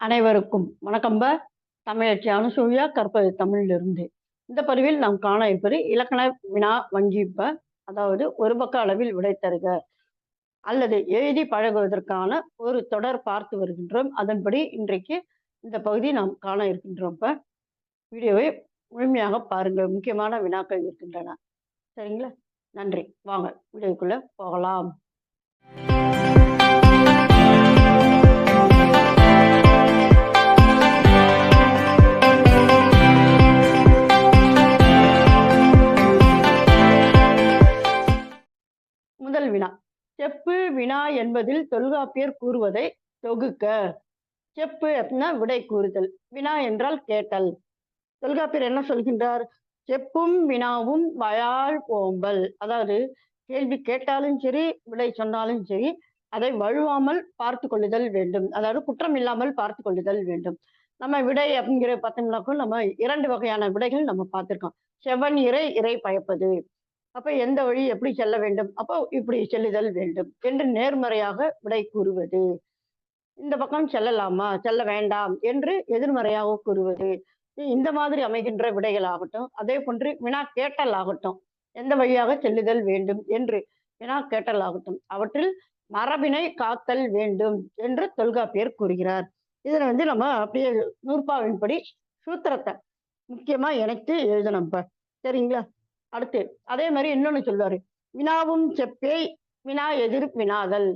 அனைவருக்கும் வணக்கம்ப தமிழச்சி அனுசூயா கற்பது தமிழிலிருந்து. இந்த பதிவில் நாம் காண இருப்பது இலக்கண வினா வங்கிப்ப அதாவது ஒரு பக்க அளவில் விடை தருக. அல்லது எழுதி பழகுவதற்கான ஒரு தொடர் பார்த்து வருகின்றோம். அதன்படி இன்றைக்கு இந்த பகுதி நாம் காண இருக்கின்றோம் இப்ப வீடியோவை முழுமையாக பாருங்கள். முக்கியமான வினாக்கள் இருக்கின்றன. சரிங்களா? நன்றி. வாங்க வீடியோக்குள்ள போகலாம். முதல் வினா. செப்பு வினா என்பதில் தொல்காப்பியர் கூறுவதை தொகுக்க. செப்பு அப்படின்னா விடை கூறுதல். வினா என்றால் கேட்டல். தொல்காப்பியர் என்ன சொல்கின்றார்? செப்பும் வினாவும் வயாள் ஓம்பல் அதாவது கேள்வி கேட்டாலும் சரி விடை சொன்னாலும் சரி அதை வழுவாமல் பார்த்து கொள்ளுதல் வேண்டும். அதாவது குற்றம் இல்லாமல் பார்த்து கொள்ளுதல் வேண்டும். நம்ம விடை அப்படிங்கிற பார்த்தோம்னாக்கும் நம்ம இரண்டு வகையான விடைகள் நம்ம பார்த்துருக்கோம். செவன் இறை இறை பயப்பது. அப்ப எந்த வழி எப்படி செல்ல வேண்டும்? அப்போ இப்படி செல்லுதல் வேண்டும் என்று நேர்மறையாக விடை கூறுவது. இந்த பக்கம் செல்லலாமா? செல்ல வேண்டாம் என்று எதிர்மறையாக கூறுவது. இந்த மாதிரி அமைகின்ற விடைகள் ஆகட்டும் அதே போன்று வினா கேட்டல் ஆகட்டும் எந்த வழியாக செல்லுதல் வேண்டும் என்று வினா கேட்டல் ஆகட்டும் அவற்றில் மரபினை காத்தல் வேண்டும் என்று தொல்காப்பியர் கூறுகிறார். இதுல வந்து நம்ம அப்படியே நூற்பாவின்படி சூத்திரத்தை முக்கியமா இணைத்து எழுதணும் சரிங்களா? அடுத்து அதே மாதிரி இன்னொன்னு சொல்லுவாரு வினாவும் செப்பே வினா எதிர் வினாதல்.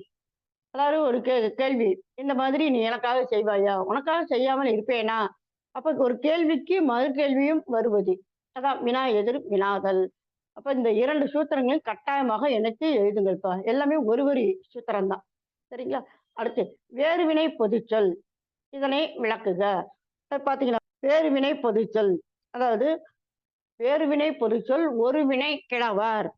அதாவது ஒரு கே கேள்வி இந்த மாதிரி நீ எனக்காக செய்வாயா? உனக்காக செய்யாமல் இருப்பேனா? அப்ப ஒரு கேள்விக்கு மறு கேள்வியும் வருவது. அதான் வினா எதிர் வினாதல். அப்ப இந்த இரண்டு சூத்திரங்களையும் கட்டாயமாக இணைத்து எழுதுங்கள்ப்பா. எல்லாமே ஒரு வரி சூத்திரம் தான் சரிங்களா? அடுத்து வேறுவினை பொதுச்சொல். இதனை விளக்குக. பாத்தீங்கன்னா வேறுவினை பொதுச்சொல். அதாவது வேறுவினை பொருச்சொல் ஒரு வினை கிழவர்.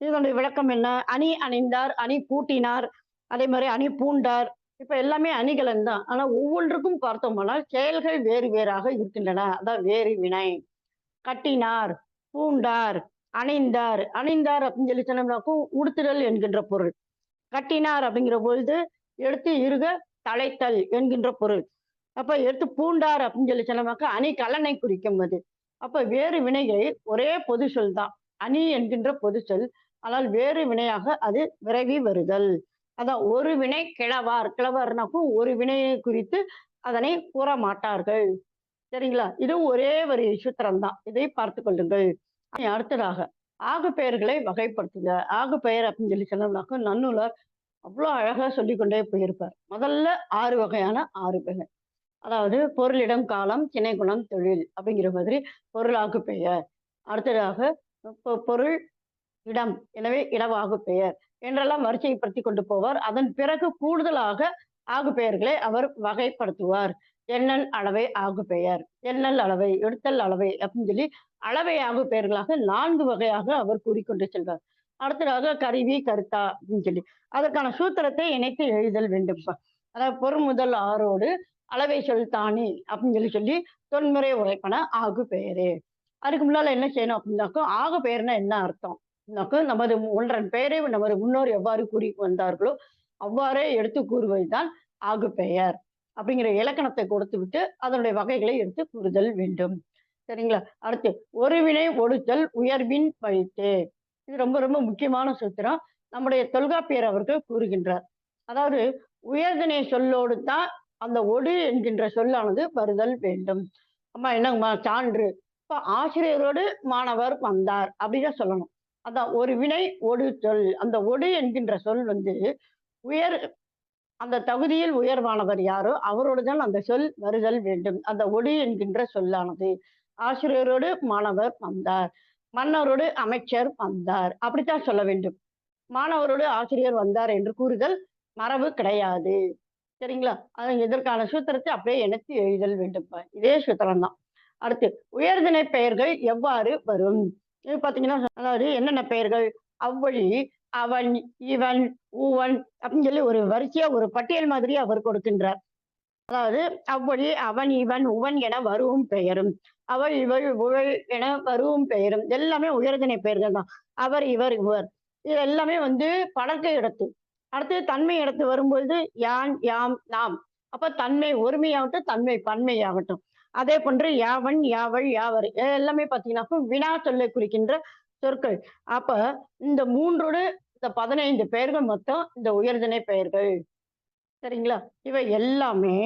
இதனுடைய விளக்கம் என்ன? அணி அணிந்தார் அணி கூட்டினார் அதே மாதிரி அணி பூண்டார். இப்ப எல்லாமே அணிகலன் தான். ஆனா ஒவ்வொன்றுக்கும் பார்த்தோம்னால் செயல்கள் வேறு வேறாக இருக்கின்றன. அதான் வேறு வினை கட்டினார் பூண்டார் அணிந்தார். அணிந்தார் அப்படின்னு சொல்லி சொன்னோம்னாக்கும் உடுத்துதல் என்கின்ற பொருள். கட்டினார் அப்படிங்கிற பொழுது எடுத்து இருக தலைத்தல் என்கின்ற பொருள். அப்ப எடுத்து பூண்டார் அப்படின்னு சொல்லி சொன்னோம்னாக்கா அணி கலனை குறிக்கும் அது. அப்ப வேறு வினைகள் ஒரே பொது சொல் தான். அணி என்கின்ற பொது சொல். ஆனால் வேறு வினையாக அது விரைவி வருதல். அதான் ஒரு வினை கிழவார். கிழவார்னாக்கும் ஒரு வினையை குறித்து அதனை கூற மாட்டார்கள். சரிங்களா? இதுவும் ஒரே ஒரு சூத்திரம் தான். இதை பார்த்து கொள்ளுங்கள். அடுத்ததாக ஆகு பெயர்களை வகைப்படுத்துங்க ஆகு பெயர் அப்படின்னு சொல்லி சொன்னோம்னாக்கும் நன்னூலர் அவ்வளோ அழகா சொல்லிக்கொண்டே போயிருப்பார். முதல்ல ஆறு வகையான ஆறு பெயர். அதாவது பொருளிடம் காலம் சினை குணம் தொழில் அப்படிங்கிற மாதிரி பொருளாகு பெயர் அடுத்ததாக பொருள் இடம் எனவே இடவாகு பெயர் என்றெல்லாம் வரிசைப்படுத்தி கொண்டு போவார். அதன் பிறகு கூடுதலாக ஆகு பெயர்களை அவர் வகைப்படுத்துவார். எண்ணல் அளவை ஆகு பெயர் எண்ணல் அளவை எடுத்தல் அளவை அப்படின்னு சொல்லி அளவை ஆகு பெயர்களாக நான்கு வகையாக அவர் கூறிக்கொண்டு செல்வார். அடுத்ததாக கருவி கருத்தா அப்படின்னு சொல்லி. அதற்கான சூத்திரத்தை இணைத்து எழுதல் வேண்டும். அதாவது பொருள் முதல் ஆறோடு அளவை சொல் தானி அப்படின்னு சொல்லி சொல்லி தொன்முறை உரைப்பன ஆகு பெயரே அதுக்கு முன்னால என்ன செய்யணும் அப்படின்னாக்கோ ஆகு பெயர்னா என்ன அர்த்தம்? நமது ஒன்றன் பெயரை நமது முன்னோர் எவ்வாறு கூறி வந்தார்களோ அவ்வாறே எடுத்து கூறுவதுதான் ஆகு பெயர் அப்படிங்கிற இலக்கணத்தை கொடுத்து விட்டு அதனுடைய வகைகளை எடுத்து கூறுதல் வேண்டும். சரிங்களா? அடுத்து ஒருவினை ஒடுத்தல் உயர்வின் பயிற்று இது ரொம்ப ரொம்ப முக்கியமான சூத்திரம். நம்முடைய தொல்காப்பியர் அவர்கள் கூறுகின்றார். அதாவது உயர்தினை சொல்லோடு தான் அந்த ஒடு என்கின்ற சொல்லானது வருதல் வேண்டும். அம்மா என்னங்கம்மா சான்று. இப்ப ஆசிரியரோடு மாணவர் வந்தார் அப்படிதான் சொல்லணும். அதான் ஒரு வினை ஒடு சொல். அந்த ஒடு என்கின்ற சொல் வந்து உயர் அந்த தகுதியில் உயர்வானவர் யாரோ அவரோடு தான் அந்த சொல் வருதல் வேண்டும். அந்த ஒடு என்கின்ற சொல்லானது. ஆசிரியரோடு மாணவர் வந்தார். மன்னரோடு அமைச்சர் வந்தார். அப்படித்தான் சொல்ல வேண்டும். மாணவரோடு ஆசிரியர் வந்தார் என்று கூறுதல் மரபு கிடையாது. சரிங்களா? அது இதற்கான சூத்திரத்தை அப்படியே இணைத்து எழுதல் வேண்டும். இதே சூத்திரம் தான் அடுத்து உயர்திணை பெயர்கள் எவ்வாறு வரும்? இது பாத்தீங்கன்னா அதாவது என்னென்ன பெயர்கள்? அவ்வழி அவன் இவன் ஊவன் அப்படின்னு சொல்லி ஒரு வரிசையா ஒரு பட்டியல் மாதிரி அவர் கொடுக்கின்றார். அதாவது அவ்வழி அவன் இவன் உவன் என வருவும் பெயரும். அவள் இவள் உவள் என வருவும் பெயரும். எல்லாமே உயர்திணை பெயர்கள் தான் அவர் இவர் இவர். இது எல்லாமே வந்து பழக்க இடத்து அடுத்து தன்மை இடத்து வரும்பொழுது யான் யாம் நாம். அப்ப தன்மை ஒருமையாகட்டும் தன்மை பன்மையாகட்டும். அதே போன்று யாவன் யாவள் யாவர். எல்லாமே பார்த்தீங்கன்னா வினா சொல்லை குறிக்கின்ற சொற்கள். அப்ப இந்த மூன்றோடு இந்த பதினைந்து பெயர்கள் மொத்தம் இந்த உயர்திணை பெயர்கள். சரிங்களா? இவை எல்லாமே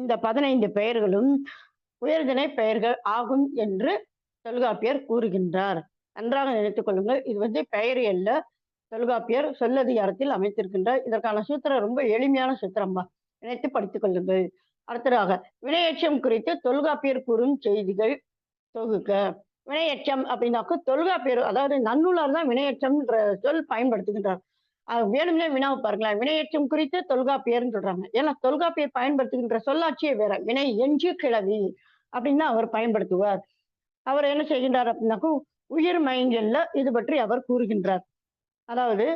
இந்த பதினைந்து பெயர்களும் உயர்திணை பெயர்கள் ஆகும் என்று தொல்காப்பியர் கூறுகின்றார். நன்றாக நினைத்துக் கொள்ளுங்கள். இது வந்து பெயர் அல்ல தொல்காப்பியர் சொல்லதிகாரத்தில் அமைத்திருக்கின்ற இதற்கான சூத்திரம் ரொம்ப எளிமையான சூத்திரம்பா. நினைத்து படித்துக் கொள்ளுங்கள் அடுத்ததாக வினையெச்சம் குறித்து தொல்காப்பியர் கூறும் செய்திகள் தொகுக்க. வினையெச்சம் அப்படின்னாக்க தொல்காப்பியர் அதாவது நன்னூலார் தான் வினையெச்சம்ன்ற சொல் பயன்படுத்துகின்றார். வேணும்னே வினாவை பாருங்களேன் வினையச்சம் குறித்து தொல்காப்பியர்னு சொல்றாங்க. ஏன்னா தொல்காப்பியர் பயன்படுத்துகின்ற சொல்லாட்சியே வேற. வினை எஞ்சு கிழவி அப்படின்னு தான் அவர் பயன்படுத்துவார். அவர் என்ன செய்கின்றார் அப்படின்னாக்கும் உயிர் மயங்கல்ல இது பற்றி அவர் கூறுகின்றார். அதாவது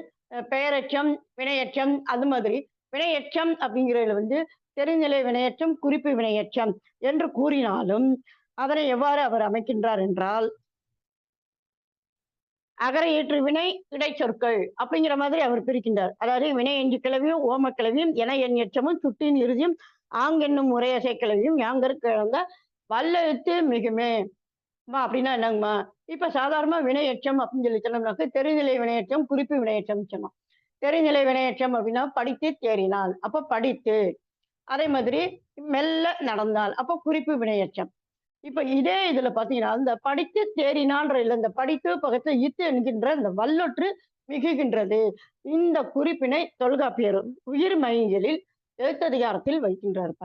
பெயரச்சம் வினையச்சம் அது மாதிரி. வினையற்றம் அப்படிங்கிறதுல வந்து தெரிநிலை வினையற்றம் குறிப்பு வினையச்சம் என்று கூறினாலும் அதனை எவ்வாறு அவர் அமைக்கின்றார் என்றால் அகர ஏற்று வினை இடைச்சொற்கள் அப்படிங்கிற மாதிரி அவர் பிரிக்கின்றார். அதாவது வினை என்று கிளவியும் ஓம கிளவியும் என என் எச்சமும் சுட்டின் இறுதியும் ஆங் என்னும் முறையசை கிளவியும் யாங்கர் கிழந்த வல்லெழுத்து மிகுமே. அம்மா அப்படின்னா என்னங்கம்மா? இப்ப சாதாரணமா வினையற்றம் அப்படின்னு சொல்லி சொன்னோம்னாக்க தெரிநிலை வினையச்சம் குறிப்பு வினையெச்சம் சொன்னோம். தெரிநிலை வினையற்றம் அப்படின்னா படித்து தேறினாள் அப்ப படித்து அதே மாதிரி மெல்ல நடந்தாள் அப்போ குறிப்பு வினையச்சம் இப்ப இதே இதுல பாத்தீங்கன்னா இந்த படித்து தேறினான்ற இல்ல இந்த படித்து பக்கத்துல இத்து என்கின்ற இந்த வல்லொற்று மிகுகின்றது. இந்த குறிப்பினை தொல்காப்பியர் உயிர் மையலில் எழுத்ததிகாரத்தில் வைக்கின்றார்ப்ப.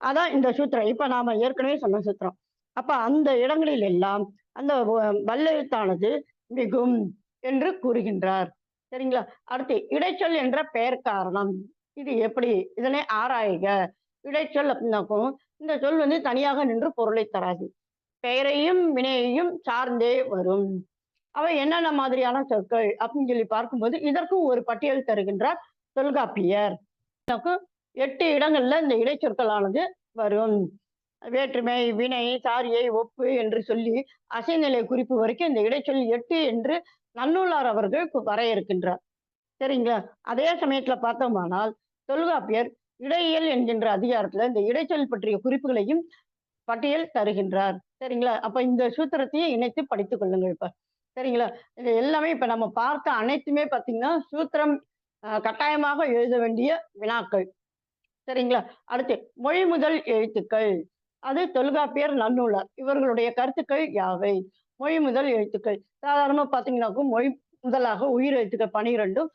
அதான் இந்த சூத்திரம். இப்ப நாம ஏற்கனவே சொன்ன சூத்திரம். அப்ப அந்த இடங்களில் எல்லாம் அந்த வ- வல்லெழுத்தானது மிகும் என்று கூறுகின்றார். சரிங்களா? அடுத்து இடைச்சொல் என்ற பெயர் காரணம். இது எப்படி? இதனை ஆராய்க. இடைச்சொல் அப்படின்னாக்கும் இந்த சொல் வந்து தனியாக நின்று பொருளை தராது. பெயரையும் வினையையும் சார்ந்தே வரும். அவை என்னென்ன மாதிரியான சொற்கள் அப்படின்னு சொல்லி பார்க்கும்போது இதற்கும் ஒரு பட்டியல் தருகின்றார் தொல்காப்பியர். எட்டு இடங்கள்ல இந்த இடைச்சொற்களானது வரும். வேற்றுமை வினை சாரியை ஒப்பு என்று சொல்லி அசைநிலை குறிப்பு வரைக்கும் இந்த இடைச்சொல் எட்டு என்று நன்னூலார் அவர்கள் வரையறுக்கின்றார். சரிங்களா? அதே சமயத்துல பார்த்தோமானால் தொல்காப்பியர் இடையியல் என்கின்ற அதிகாரத்துல இந்த இடைச்சொல் பற்றிய குறிப்புகளையும் பட்டியல் தருகின்றார். சரிங்களா? அப்ப இந்த சூத்திரத்தையும் இணைத்து படித்துக் கொள்ளுங்கள் இப்ப. சரிங்களா? இது எல்லாமே இப்ப நம்ம பார்த்த அனைத்துமே பாத்தீங்கன்னா சூத்திரம் கட்டாயமாக எழுத வேண்டிய வினாக்கள். சரிங்களா? அடுத்து மொழி முதல் எழுத்துக்கள். அது தொல்காப்பியர் நன்னூலார். இவர்களுடைய கருத்துக்கள் யாவை? மொழி முதல் எழுத்துக்கள். சாதாரணமாக பார்த்தீங்கன்னாக்கும் மொழி முதலாக உயிர் எழுத்துக்கள் பனிரெண்டும்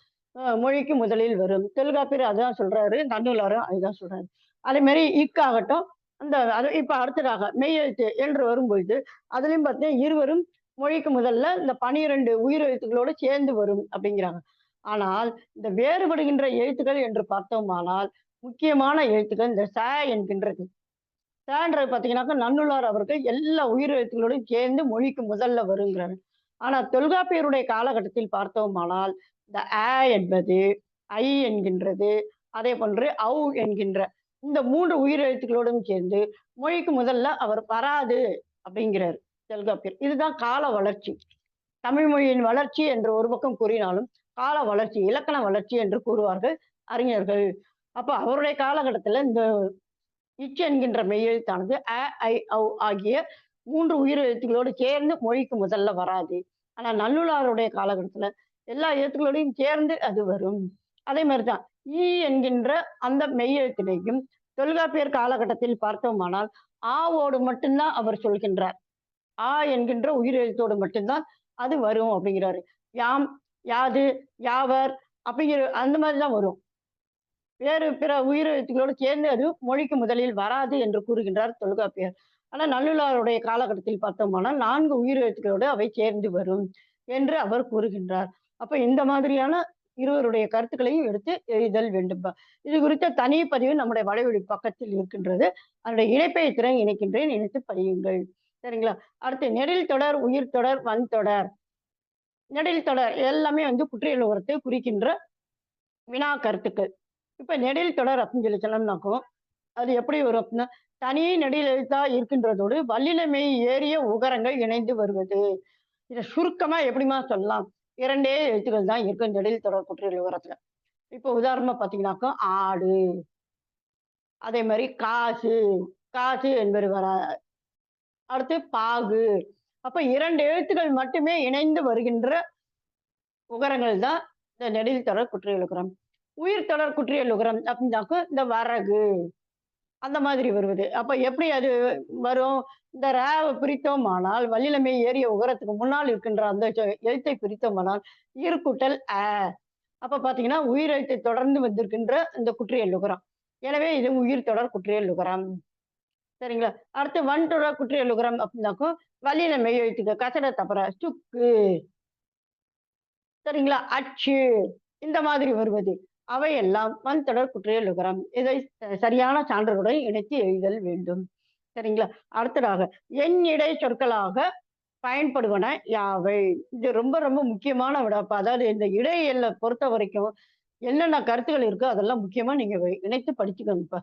மொழிக்கு முதலில் வரும். தொல்காப்பியர் அதுதான் சொல்றாரு நன்னூலாரும் அதுதான் சொல்றாரு. அதே மாதிரி இக்காகட்டும் அந்த அது இப்போ அடுத்ததாக மெய் எழுத்து என்று வரும்பொழுது அதுலயும் பார்த்தீங்கன்னா இருவரும் மொழிக்கு முதல்ல இந்த பனிரெண்டு உயிர் எழுத்துக்களோடு சேர்ந்து வரும் அப்படிங்கிறாங்க. ஆனால் இந்த வேறுபடுகின்ற எழுத்துக்கள் என்று பார்த்தோமானால் முக்கியமான எழுத்துக்கள் இந்த ச என்கின்றது. சேண்டர் பார்த்தீங்கன்னாக்கா நன்னுளார் அவர்கள் எல்லா உயிர் எழுத்துக்களோடும் சேர்ந்து மொழிக்கு முதல்ல வருங்கிறார் ஆனால் தொல்காப்பியருடைய காலகட்டத்தில் பார்த்தோமானால் இந்த அ என்பது ஐ என்கின்றது அதே போன்று அவு என்கின்ற இந்த மூன்று உயிர் எழுத்துக்களோடும் சேர்ந்து மொழிக்கு முதல்ல அவர் வராது அப்படிங்கிறார் தொல்காப்பியர். இதுதான் கால வளர்ச்சி. தமிழ் மொழியின் வளர்ச்சி என்று ஒரு பக்கம் கூறினாலும் கால வளர்ச்சி இலக்கண வளர்ச்சி என்று கூறுவார்கள் அறிஞர்கள். அப்போ அவருடைய காலகட்டத்தில் இந்த இச் என்கின்ற மெய்யெழுத்தானது அ ஐ ஔ ஆகிய மூன்று உயிர் எழுத்துக்களோடு சேர்ந்து மொழிக்கு முதல்ல வராது. ஆனால் நல்லுளாருடைய காலகட்டத்தில் எல்லா எழுத்துக்களோடையும் சேர்ந்து அது வரும். அதே மாதிரி தான் ஈ என்கின்ற அந்த மெய்யெழுத்தினையும் தொல்காப்பியர் காலகட்டத்தில் பார்த்தோமானால் ஆவோடு மட்டும்தான் அவர் சொல்கின்றார். ஆ என்கின்ற உயிர் எழுத்தோடு மட்டும்தான் அது வரும் அப்படிங்கிறாரு. யாம் யாது யாவர் அப்படிங்கிற அந்த மாதிரி தான் வரும். வேறு பிற உயிர் எழுத்துக்களோடு சேர்ந்து அது மொழிக்கு முதலில் வராது என்று கூறுகின்றார் தொல்காப்பியர். ஆனால் நல்லுளாருடைய காலகட்டத்தில் பார்த்தோமானால் நான்கு உயிரெழுத்துக்களோடு அவை சேர்ந்து வரும் என்று அவர் கூறுகின்றார். அப்ப இந்த மாதிரியான இருவருடைய கருத்துக்களையும் எடுத்து எழுதல் வேண்டும். இது குறித்த தனி பதிவு நம்முடைய வலைவழி பக்கத்தில் இருக்கின்றது. அதனுடைய இணைப்பை திறன் இணைக்கின்றேன். இணைத்து பதியுங்கள். சரிங்களா? அடுத்து நெடில் தொடர் உயிர் தொடர் வன் தொடர். நெடில் தொடர் எல்லாமே வந்து குற்றியல் உரத்தை குறிக்கின்ற வினா கருத்துக்கள். இப்போ நெடில் தொடர் அப்படின்னு சொல்லி சொன்னோம்னாக்கும் அது எப்படி வரும் அப்படின்னா தனி நெடில் எழுத்தா இருக்கின்றதோடு வல்லினமை ஏறிய உகரங்கள் இணைந்து வருவது. இதை சுருக்கமா எப்படிமா சொல்லலாம்? இரண்டே எழுத்துக்கள் தான் இருக்கும் நெடில் தொடர் குற்றியல் உரத்துல இப்போ உதாரணமா பாத்தீங்கன்னாக்கா ஆடு. அதே மாதிரி காசு. காசு என்பது வர அடுத்து பாகு. அப்ப இரண்டு எழுத்துக்கள் மட்டுமே இணைந்து வருகின்ற உகரங்கள் தான் இந்த நெடில் தொடர் குற்றியல் உயிர் தொடர் குற்றியல் உகரம் அப்படின்னாக்க இந்த வரகு. அந்த மாதிரி வருவது. அப்ப எப்படி அது வரும்? இந்த ரேவை பிரித்தோமானால் வள்ளிலமை ஏறிய உகரத்துக்கு முன்னால் இருக்கின்ற அந்த எழுத்தை பிரித்தோமானால் ஈர்க்குட்டல் அ. அப்ப பாத்தீங்கன்னா உயிர் எழுத்தை தொடர்ந்து வந்திருக்கின்ற இந்த குற்றியல் உகரம் எனவே இது உயிர் தொடர் குற்றியல் உகரம் சரிங்களா? அடுத்து வன் தொடர் குற்றியல் உகரம் அப்படின்னாக்கும் வள்ளியில மெய் எழுத்துக்கு கசட தப்பற சுக்கு. சரிங்களா? அச்சு. இந்த மாதிரி வருவது. அவையெல்லாம் வன் தொடர் குற்றியல் இதை சரியான சான்றுகளுடன் இணைத்து எழுதல் வேண்டும். சரிங்களா? அடுத்ததாக என் இடை சொற்களாக பயன்படுவன யாவை? இது ரொம்ப ரொம்ப முக்கியமான விடப்பா. அதாவது இந்த இடையெல்லை பொறுத்த வரைக்கும் என்னென்ன கருத்துக்கள் இருக்கோ அதெல்லாம் முக்கியமா நீங்க வை- இணைத்து படிச்சுக்கோங்கப்பா.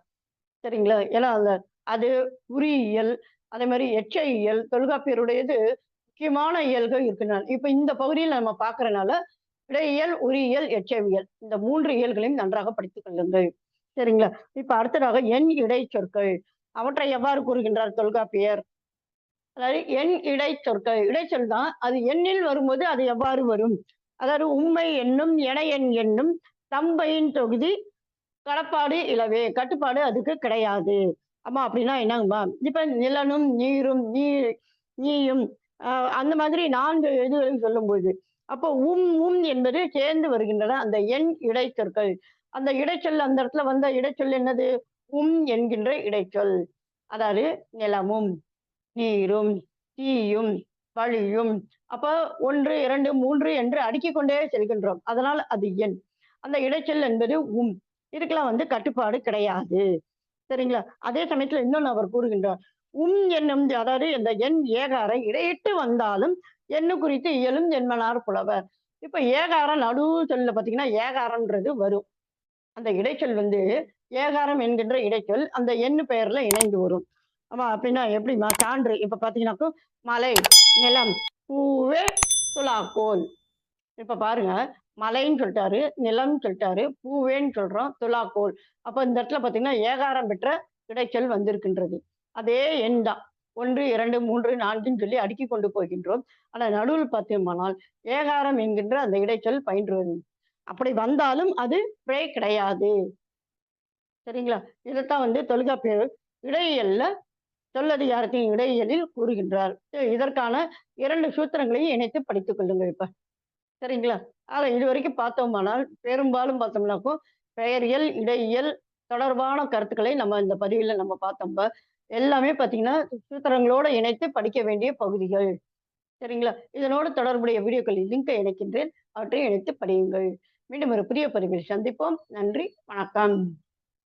சரிங்களா? ஏன்னா அந்த அது உரியியல் அதே மாதிரி எச்சயியல் தொல்காப்பியருடையது முக்கியமான இயல்கள் இருக்குனால இப்ப இந்த பகுதியில் நம்ம பாக்குறதுனால இடையியல் உரியியல் எச்சவியல். இந்த மூன்று இயல்களையும் நன்றாக படித்துக் கொள்ளுங்கள். சரிங்களா? இப்ப அடுத்ததாக எண் இடை சொற்கள். அவற்றை எவ்வாறு கூறுகின்றார் தொல்காப்பியர்? அதாவது எண் இடை சொற்கள். இடைச்சொல் தான் அது எண்ணில் வரும்போது அது எவ்வாறு வரும்? அதாவது உண்மை என்னும் என எண் என்னும் தம்பையின் தொகுதி கடப்பாடு இலவே. கட்டுப்பாடு அதுக்கு கிடையாது. ஆமா அப்படின்னா என்னங்கம்மா? இப்ப நிலனும் நீரும் நீ நீயும் அந்த மாதிரி நான்கு இதுகளையும் சொல்லும்போது அப்போ உம் உம் என்பது சேர்ந்து வருகின்றன. அந்த எண் இடைச்சொற்கள். அந்த இடைச்சொல் அந்த இடத்துல வந்த இடைச்சொல் என்னது? உம் என்கின்ற இடைச்சொல். அதாவது நிலமும் நீரும் தீயும் வழியும். அப்போ ஒன்று இரண்டு மூன்று என்று அடுக்கிக் கொண்டே செல்கின்றோம். அதனால் அது எண். அந்த இடைச்சொல் என்பது உம். இதுக்கெல்லாம் வந்து கட்டுப்பாடு கிடையாது. சரிங்களா? அதே சமயத்துல இன்னொன்னு அவர் கூறுகின்றார். உம் என்னும் அதாவது இந்த எண் ஏகாரை இடையிட்டு வந்தாலும் எண்ணு குறித்து இயலும் என்மனார் புலவர். இப்ப ஏகாரம் நடு சொல்ல பாத்தீங்கன்னா ஏகாரம்ன்றது வரும். அந்த இடைச்சொல் வந்து ஏகாரம் என்கின்ற இடைச்சொல் அந்த எண்ணு பெயர்ல இணைந்து வரும். ஆமா அப்படின்னா எப்படிமா சான்று. இப்ப பாத்தீங்கன்னாக்கா மலை நிலம் பூவே துலாக்கோல். இப்ப பாருங்க மலைன்னு சொல்லிட்டாரு நிலம்னு சொல்லிட்டாரு பூவேன்னு சொல்றோம் துலாக்கோல். அப்ப இந்த இடத்துல பாத்தீங்கன்னா ஏகாரம் பெற்ற இடைச்சொல் வந்திருக்கின்றது. அதே எண் தான். ஒன்று இரண்டு மூன்று நான்குன்னு சொல்லி அடுக்கி கொண்டு போகின்றோம். ஆனால் நடுவில் பார்த்தோமானால் ஏகாரம் என்கின்ற அந்த இடைச்சொல் பயின்று வரும் அப்படி வந்தாலும் அது பிழை கிடையாது. சரிங்களா? இதைத்தான் வந்து தொல்காப்பியர் இடையியல்ல சொல்லதிகாரத்தின் இடையியலில் கூறுகின்றார். இதற்கான இரண்டு சூத்திரங்களையும் இணைத்து படித்துக் கொள்ளுங்கள் இப்ப. சரிங்களா? ஆனால் இது வரைக்கும் பார்த்தோமானால் பெரும்பாலும் பார்த்தோம்னாக்கும் பெயரியல் இடையியல் தொடர்பான கருத்துக்களை நம்ம இந்த பதிவில் நம்ம பார்த்தோம்ப எல்லாமே பார்த்தீங்கன்னா சூத்திரங்களோட இணைத்து படிக்க வேண்டிய பகுதிகள். சரிங்களா? இதனோடு தொடர்புடைய வீடியோக்களில் லிங்கை இணைக்கின்றேன். அவற்றை இணைத்து படியுங்கள். மீண்டும் ஒரு புதிய பதிவில் சந்திப்போம். நன்றி. வணக்கம்.